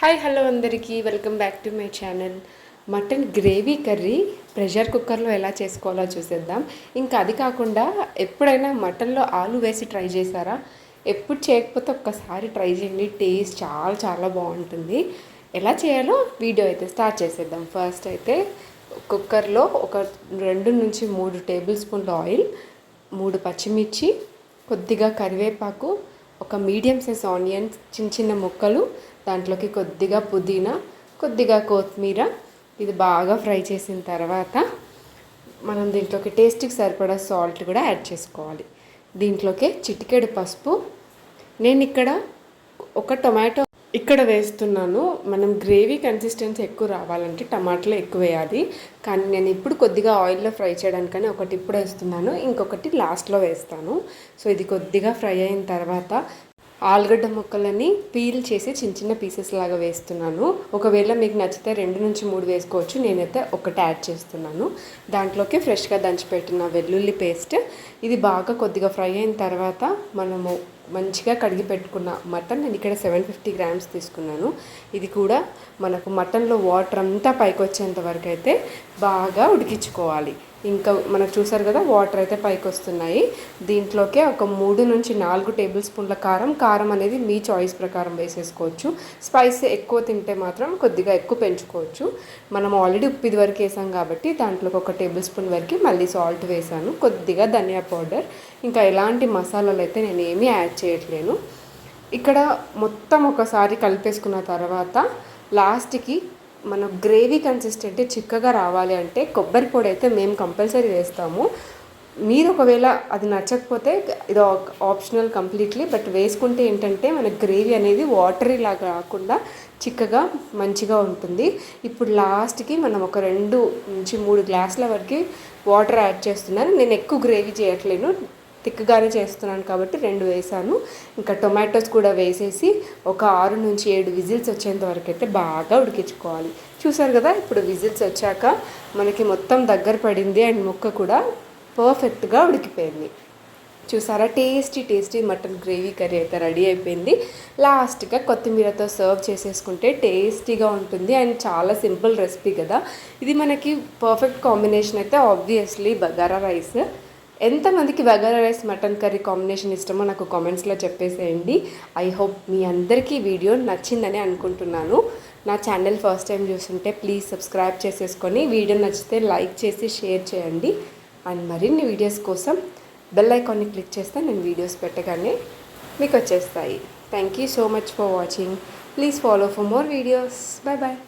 Hi hello అందరికీ. Welcome back to my channel mutton gravy curry pressure కుక్కర్లో ఎలా చేసుకోవాలో చూసేద్దాం. ఇంకా అది కాకుండా ఎప్పుడైనా మటన్లో ఆలు వేసి ట్రై చేశారా? ఎప్పుడు చేయకపోతే ఒక్కసారి ట్రై చేయండి. టేస్ట్ చాలా చాలా బాగుంటుంది. ఎలా చేయాలో వీడియో అయితే స్టార్ట్ చేసేద్దాం. ఫస్ట్ అయితే కుక్కర్లో ఒక రెండు నుంచి మూడు టేబుల్ స్పూన్ల ఆయిల్ మూడు పచ్చిమిర్చి కొద్దిగా కరివేపాకు ఒక మీడియం సైజ్ ఆనియన్స్ చిన్న చిన్న ముక్కలు దాంట్లోకి కొద్దిగా పుదీనా కొద్దిగా కొత్తిమీర ఇది బాగా ఫ్రై చేసిన తర్వాత మనం దీంట్లోకి టేస్ట్కి సరిపడా సాల్ట్ కూడా యాడ్ చేసుకోవాలి. దీంట్లోకి చిటికెడు పసుపు. నేను ఇక్కడ ఒక టొమాటో ఇక్కడ వేస్తున్నాను. మనం గ్రేవీ కన్సిస్టెన్సీ ఎక్కువ రావాలంటే టమాటాలు ఎక్కువ వేయాలి. కానీ నేను ఇప్పుడు కొద్దిగా ఆయిల్లో ఫ్రై చేయడానికని ఒకటి ఇప్పుడు వేస్తున్నాను. ఇంకొకటి లాస్ట్లో వేస్తాను. సో ఇది కొద్దిగా ఫ్రై అయిన తర్వాత ఆలుగడ్డ ముక్కలని పీల్ చేసి చిన్న చిన్న పీసెస్ లాగా వేస్తున్నాను. ఒకవేళ మీకు నచ్చితే రెండు నుంచి మూడు వేసుకోవచ్చు. నేనైతే ఒకటి యాడ్ చేస్తున్నాను. దాంట్లోకి ఫ్రెష్గా దంచిపెట్టిన వెల్లుల్లి పేస్ట్. ఇది బాగా కొద్దిగా ఫ్రై అయిన తర్వాత మనము మంచిగా కడిగి పెట్టుకున్న మటన్ నేను ఇక్కడ సెవెన్ ఫిఫ్టీ గ్రామ్స్ తీసుకున్నాను. ఇది కూడా మనకు మటన్లో వాటర్ అంతా పైకి వచ్చేంత వరకు అయితే బాగా ఉడికించుకోవాలి. ఇంకా మనకు చూసారు కదా వాటర్ అయితే పైకి వస్తున్నాయి. దీంట్లోకే ఒక మూడు నుంచి నాలుగు టేబుల్ స్పూన్ల కారం. కారం అనేది మీ చాయిస్ ప్రకారం వేసేసుకోవచ్చు. స్పైస్ ఎక్కువ తింటే మాత్రం కొద్దిగా ఎక్కువ పెంచుకోవచ్చు. మనం ఆల్రెడీ ఉప్పు ఇది వరకు వేసాం కాబట్టి దాంట్లోకి ఒక టేబుల్ స్పూన్ వరకు మళ్ళీ సాల్ట్ వేసాను. కొద్దిగా ధనియా పౌడర్. ఇంకా ఎలాంటి మసాలాలు అయితే నేను ఏమీ యాడ్ చేయట్లేను. ఇక్కడ మొత్తం ఒకసారి కలిపేసుకున్న తర్వాత లాస్ట్కి మన గ్రేవీ కన్సిస్టెంట్ చిక్కగా రావాలి అంటే కొబ్బరి పొడి అయితే మేము కంపల్సరీ వేస్తాము. మీరు ఒకవేళ అది నచ్చకపోతే ఇది ఆప్షనల్ కంప్లీట్లీ బట్ వేసుకుంటే ఏంటంటే మన గ్రేవీ అనేది వాటరీ లాగా కాకుండా చిక్కగా మంచిగా ఉంటుంది. ఇప్పుడు లాస్ట్కి మనం ఒక రెండు నుంచి మూడు గ్లాసుల వరకు వాటర్ యాడ్ చేస్తున్నాను నేను ఎక్కువ గ్రేవీ చేయట్లేను. థిక్గానే చేస్తున్నాను కాబట్టి రెండు వేసాను. ఇంకా టొమాటోస్ కూడా వేసేసి ఒక ఆరు నుంచి ఏడు విజిల్స్ వచ్చేంత వరకు అయితే బాగా ఉడికించుకోవాలి. చూసారు కదా ఇప్పుడు విజిల్స్ వచ్చాక మనకి మొత్తం దగ్గర పడింది అండ్ ముక్క కూడా పర్ఫెక్ట్గా ఉడికిపోయింది. చూసారా tasty tasty mutton gravy curry అయితే రెడీ అయిపోయింది. లాస్ట్గా కొత్తిమీరతో సర్వ్ చేసేసుకుంటే టేస్టీగా ఉంటుంది అండ్ చాలా సింపుల్ రెసిపీ కదా. ఇది మనకి పర్ఫెక్ట్ కాంబినేషన్ అయితే ఆబ్వియస్లీ బగారా రైస్. ఎంతమందికి bagara rice mutton curry combination ఇష్టమో నాకు కామెంట్స్లో చెప్పేసేయండి. ఐ హోప్ మీ అందరికీ వీడియో నచ్చిందని అనుకుంటున్నాను. నా ఛానల్ ఫస్ట్ టైం చూస్తుంటే ప్లీజ్ సబ్స్క్రైబ్ చేసేసుకొని వీడియో నచ్చితే లైక్ చేసి షేర్ చేయండి. అండ్ మరిన్ని వీడియోస్ కోసం బెల్ ఐకాన్ని క్లిక్ చేస్తే నేను వీడియోస్ పెట్టగానే మీకు వచ్చేస్తాయి. Thank you so much for watching. Please follow for more videos. Bye bye